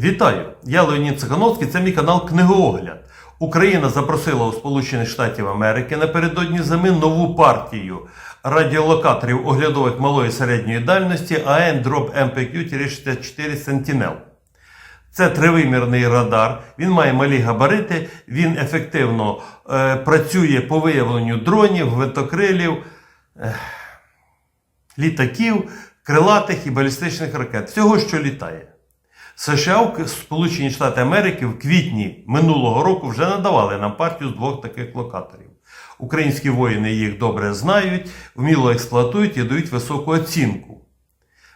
Вітаю! Я Леонід Цихановський, це мій канал Книгоогляд. Україна запросила у Сполучених Штатів Америки напередодні зими нову партію радіолокаторів оглядових малої і середньої дальності AN Drop MPQ-64 Sentinel. Це тривимірний радар, він має малі габарити, він ефективно е, працює по виявленню дронів, витокрилів, е, літаків, крилатих і балістичних ракет. Всього, що літає. США, Сполучені Штати Америки в квітні минулого року вже надавали нам партію з двох таких локаторів. Українські воїни їх добре знають, вміло експлуатують і дають високу оцінку.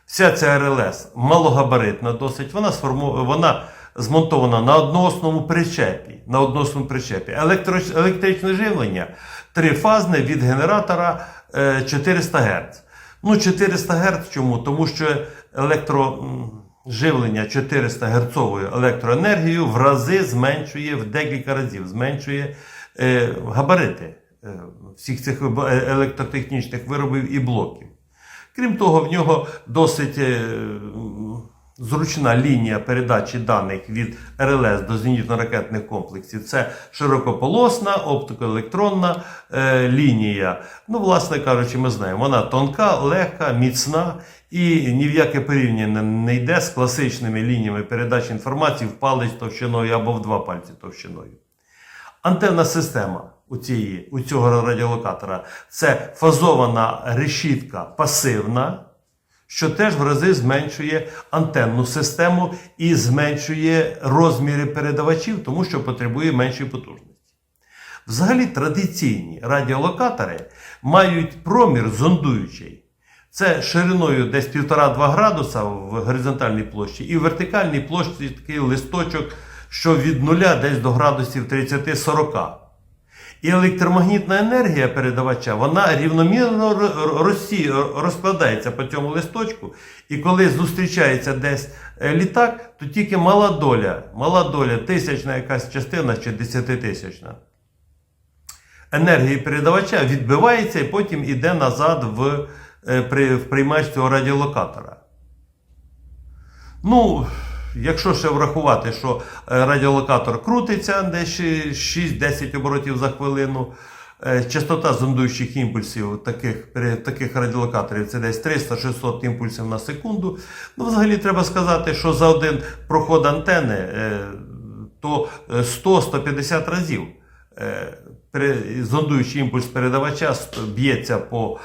Вся ця РЛС малогабаритна досить, вона, сформу... вона змонтована на одноосному причепі. На одноосному причепі. Електро... Електричне живлення трифазне від генератора е, 400 Гц. Ну, 400 Гц чому? Тому що електроживлення 400 Герцовою електроенергією в рази зменшує в декілька разів, зменшує е, габарити е, всіх цих е, електротехнічних виробів і блоків. Крім того, в нього досить е, зручна лінія передачі даних від РЛС до зенітно-ракетних комплексів. Це широкополосна оптикоелектронна е, лінія. Ну, власне кажучи, ми знаємо, вона тонка, легка, міцна і ні в яке порівняння не йде з класичними лініями передачі інформації в палець товщиною або в два пальці товщиною. Антенна система у, цієї, у цього радіолокатора це фазована решітка пасивна, що теж в рази зменшує антенну систему і зменшує розміри передавачів, тому що потребує меншої потужності. Взагалі традиційні радіолокатори мають промір зондуючий. Це шириною десь 1,5-2 градуса в горизонтальній площі, і в вертикальній площі такий листочок, що від 0 десь до градусів 30-40. І електромагнітна енергія передавача вона рівномірно розкладається по цьому листочку. І коли зустрічається десь е, літак, то тільки мала доля, мала доля, тисячна якась частина чи десятитисячна енергії передавача відбивається і потім йде назад в, е, в приймач цього радіолокатора. Ну, якщо ще врахувати, що е, радіолокатор крутиться десь 6-10 оборотів за хвилину, е, частота зондуючих імпульсів таких, таких радіолокаторів це десь 300-600 імпульсів на секунду. Ну, взагалі треба сказати, що за один проход антени е, то 100-150 разів. Зондуючий імпульс передавача б'ється по,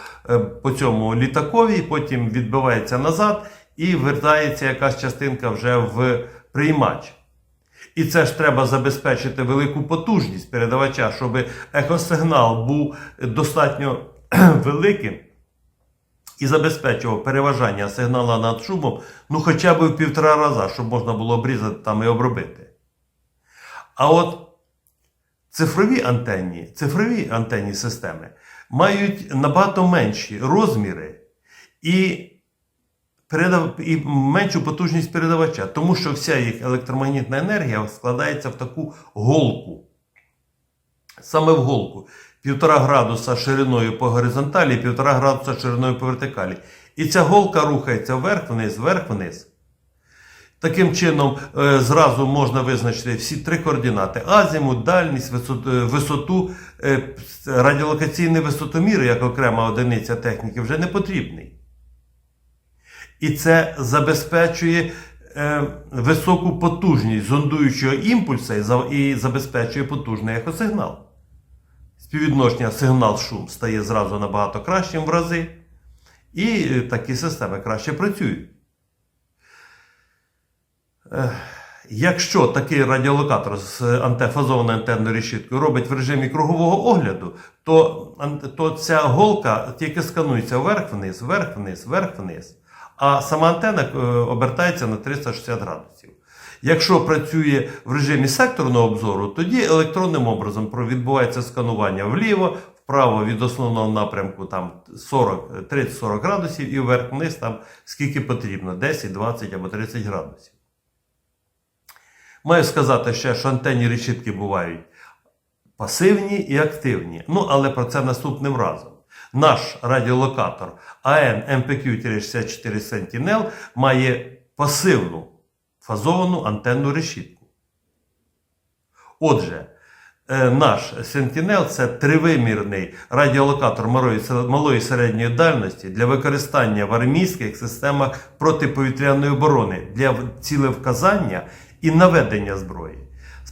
по цьому літакові, потім відбивається назад і вертається якась частинка вже в приймач. І це ж треба забезпечити велику потужність передавача, щоб екосигнал був достатньо великим і забезпечував переважання сигнала над шумом, ну хоча б в півтора рази, щоб можна було обрізати там і обробити. А от цифрові антенні, цифрові антенні системи мають набагато менші розміри і, передав, і меншу потужність передавача, тому що вся їх електромагнітна енергія складається в таку голку. Саме в голку. Півтора градуса шириною по горизонталі, півтора градуса шириною по вертикалі. І ця голка рухається вверх-вниз, вверх-вниз. Таким чином, е, зразу можна визначити всі три координати: азімут, дальність, висоту, е, висоту, е, радіолокаційний висотомір, як окрема одиниця техніки, вже не потрібний. І це забезпечує е, високу потужність зондуючого імпульса і, за- і забезпечує потужний ехосигнал. Співвідношення сигнал-шум стає зразу набагато кращим в рази, і е, такі системи краще працюють. Якщо такий радіолокатор з антифазованою антенною решіткою робить в режимі кругового огляду, то, то ця голка тільки сканується вверх-вниз, вверх-вниз, вверх-вниз, а сама антенна е, обертається на 360 градусів. Якщо працює в режимі секторного обзору, тоді електронним образом відбувається сканування вліво, вправо від основного напрямку там 40, 30-40 градусів і вверх-вниз там скільки потрібно 10, 20 або 30 градусів. Маю сказати ще, що антенні решітки бувають пасивні і активні. Ну, але про це наступним разом. Наш радіолокатор AN MPQ-64 Sentinel має пасивну фазовану антенну решітку. Отже, е, наш Sentinel – це тривимірний радіолокатор малої, малої середньої дальності для використання в армійських системах протиповітряної оборони для цілевказання і наведення зброї.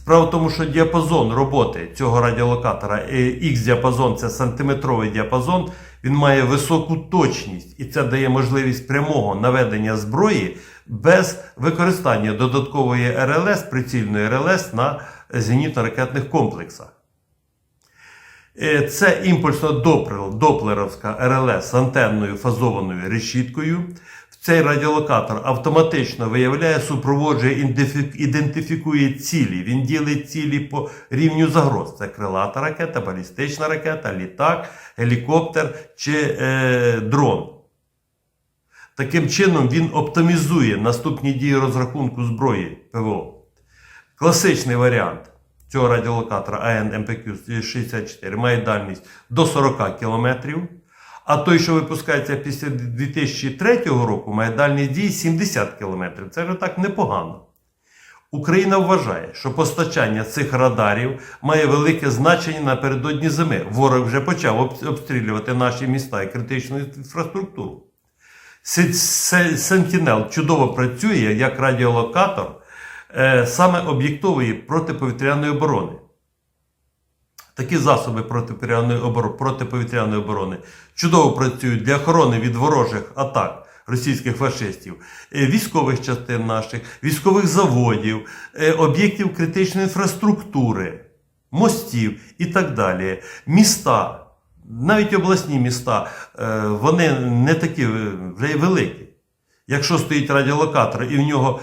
Справа в тому, що діапазон роботи цього радіолокатора, X-діапазон це сантиметровий діапазон, він має високу точність, і це дає можливість прямого наведення зброї без використання додаткової РЛС, прицільної РЛС на зенітно-ракетних комплексах. Е, Це імпульсно-доплеровська РЛС з антенною фазованою решіткою. Цей радіолокатор автоматично виявляє, супроводжує, ідентифікує цілі. Він ділить цілі по рівню загроз. Це крилата ракета, балістична ракета, літак, гелікоптер чи е, дрон. Таким чином він оптимізує наступні дії розрахунку зброї ПВО. Класичний варіант цього радіолокатора AN MPQ 64 має дальність до 40 км, а той, що випускається після 2003 року, має дальність дії 70 км. Це вже так непогано. Україна вважає, що постачання цих радарів має велике значення напередодні зими. Ворог вже почав обстрілювати наші міста і критичну інфраструктуру. Се- Се- чудово працює як радіолокатор е, саме об'єктової протиповітряної оборони. Такі засоби протиповітряної оборони, чудово працюють для охорони від ворожих атак російських фашистів, е, військових частин наших, військових заводів, е, об'єктів критичної інфраструктури, мостів і так далі. Міста, навіть обласні міста, е, вони не такі вже й великі. Якщо стоїть радіолокатор і в нього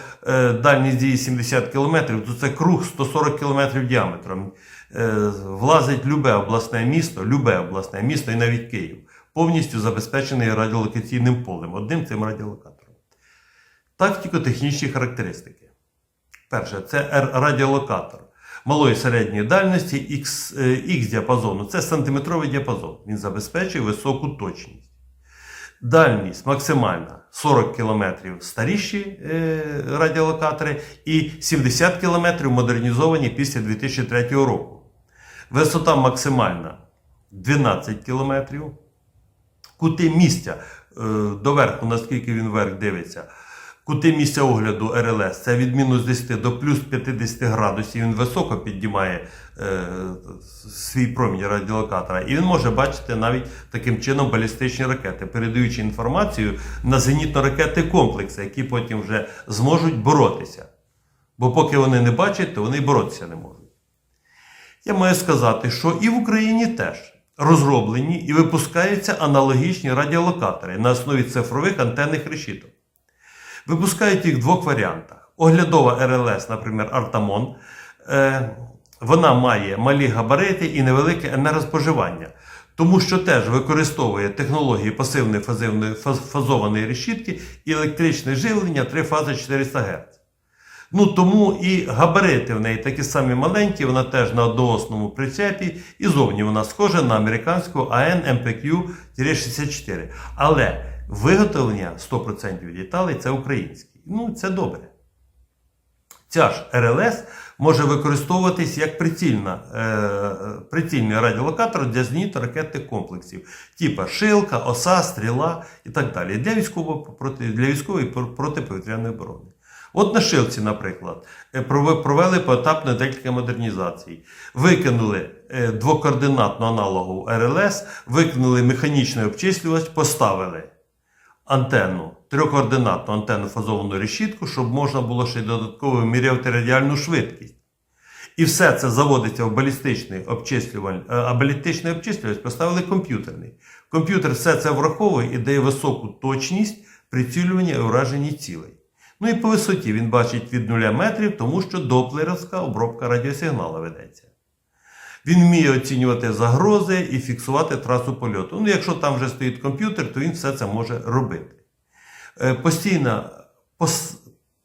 дальність дії 70 км, то це круг 140 км діаметром. Е, влазить любе обласне місто, любе обласне місто і навіть Київ, повністю забезпечений радіолокаційним полем, одним цим радіолокатором. Тактико-технічні характеристики. Перше, це радіолокатор малої середньої дальності X, е, X-діапазону. Це сантиметровий діапазон. Він забезпечує високу точність. Дальність максимальна 40 км старіші е, радіолокатори і 70 км модернізовані після 2003 року. Висота максимальна 12 км. Кути місця е, доверху, наскільки він вверх дивиться. Кути місця огляду РЛС це від мінус 10 до плюс 50 градусів. Він високо піднімає е, свій промінь радіолокатора. І він може бачити навіть таким чином балістичні ракети, передаючи інформацію на зенітно-ракетні комплекси, які потім вже зможуть боротися. Бо поки вони не бачать, то вони боротися не можуть. Я маю сказати, що і в Україні теж розроблені і випускаються аналогічні радіолокатори на основі цифрових антенних решіток. Випускають їх в двох варіантах. Оглядова РЛС, наприклад, Артамон. Е, вона має малі габарити і невелике енергоспоживання, тому що теж використовує технології пасивної фазованої решітки і електричне живлення 3 фази 400 Гц. Ну тому і габарити в неї такі самі маленькі, вона теж на одноосному прицепі, і зовні вона схожа на американську AN MPQ-64. Але виготовлення 100% деталей це українське. Ну, це добре. Ця ж РЛС може використовуватись як прицільна, е, прицільний радіолокатор для зенітно-ракетних комплексів, типа шилка, оса, стріла і так далі, для, військово, проти, для військової протиповітряної оборони. От на шилці, наприклад, е, прове- провели поетапно декілька модернізацій. Викинули е, двокоординатну аналогову РЛС, викинули механічний обчислювач, поставили антенну, трьохкоординатну антенну фазовану решітку, щоб можна було ще й додатково виміряти радіальну швидкість. І все це заводиться в балістичний обчислюваль, е, а балістичний обчислювач поставили комп'ютерний. Комп'ютер все це враховує і дає високу точність прицілювання і ураження цілей. Ну і по висоті він бачить від 0 метрів, тому що доплеровська обробка радіосигналу ведеться. Він вміє оцінювати загрози і фіксувати трасу польоту. Ну, якщо там вже стоїть комп'ютер, то він все це може робити. Е, Постійна, пос-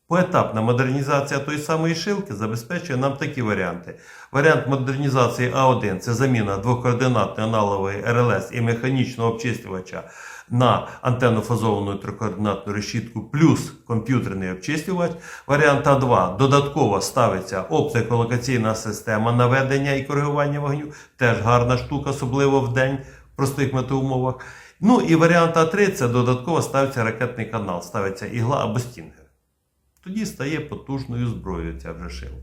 Поетапна модернізація тої самої шилки забезпечує нам такі варіанти. Варіант модернізації А1 це заміна двокоординатної аналогової РЛС і механічного обчислювача на антеннофазовану трикоординатну решітку плюс комп'ютерний обчислювач. Варіант А2 додатково ставиться оптиколокаційна система наведення і коригування вогню. Теж гарна штука, особливо в день в простих метеумовах. Ну і варіант А3 це додатково ставиться ракетний канал, ставиться ігла або стінгер. Тоді стає потужною зброєю ця вже шилка.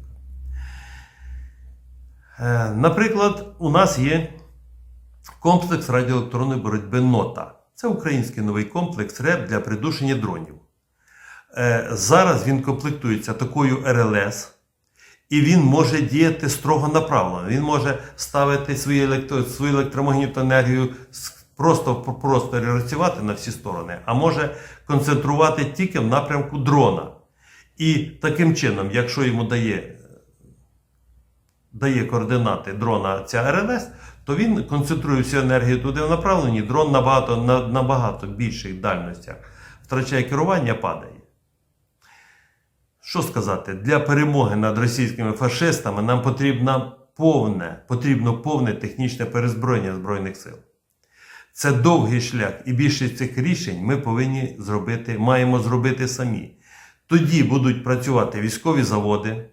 Е, Наприклад, у нас є комплекс радіоелектронної боротьби НОТА. Це український новий комплекс РЕП для придушення дронів. Е, Зараз він комплектується такою РЛС, і він може діяти строго направлено. Він може ставити свою, електро, свою електромагнітну енергію просто в просторі розсівати на всі сторони, а може концентрувати тільки в напрямку дрона. І таким чином, якщо йому дає, дає координати дрона ця РЛС, то він концентрує всю енергію туди в направленні, дрон набагато, на набагато більших дальностях втрачає керування, падає. Що сказати, для перемоги над російськими фашистами нам потрібно повне, потрібно повне технічне перезброєння Збройних сил. Це довгий шлях, і більшість цих рішень ми повинні зробити, маємо зробити самі. Тоді будуть працювати військові заводи,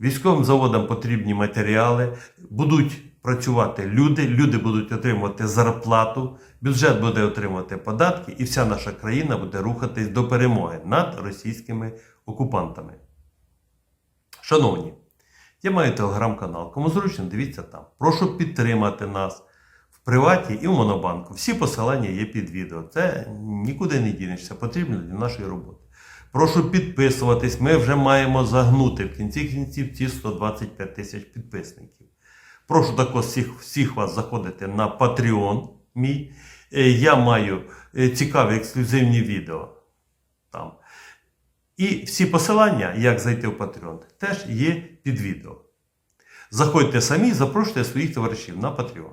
військовим заводам потрібні матеріали, будуть працювати люди, люди будуть отримувати зарплату, бюджет буде отримувати податки, і вся наша країна буде рухатись до перемоги над російськими окупантами. Шановні, я маю телеграм-канал. Кому зручно, дивіться там. Прошу підтримати нас в приваті і в Монобанку. Всі посилання є під відео. Це нікуди не дінешся, потрібно для нашої роботи. Прошу підписуватись. Ми вже маємо загнути в кінці кінців ці 125 тисяч підписників. Прошу також всіх, всіх вас заходити на Patreon мій. Е, Я маю е, цікаві ексклюзивні відео там. І всі посилання, як зайти в Patreon, теж є під відео. Заходьте самі, запрошуйте своїх товаришів на Patreon.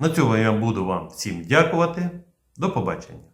На цьому я буду вам всім дякувати. До побачення.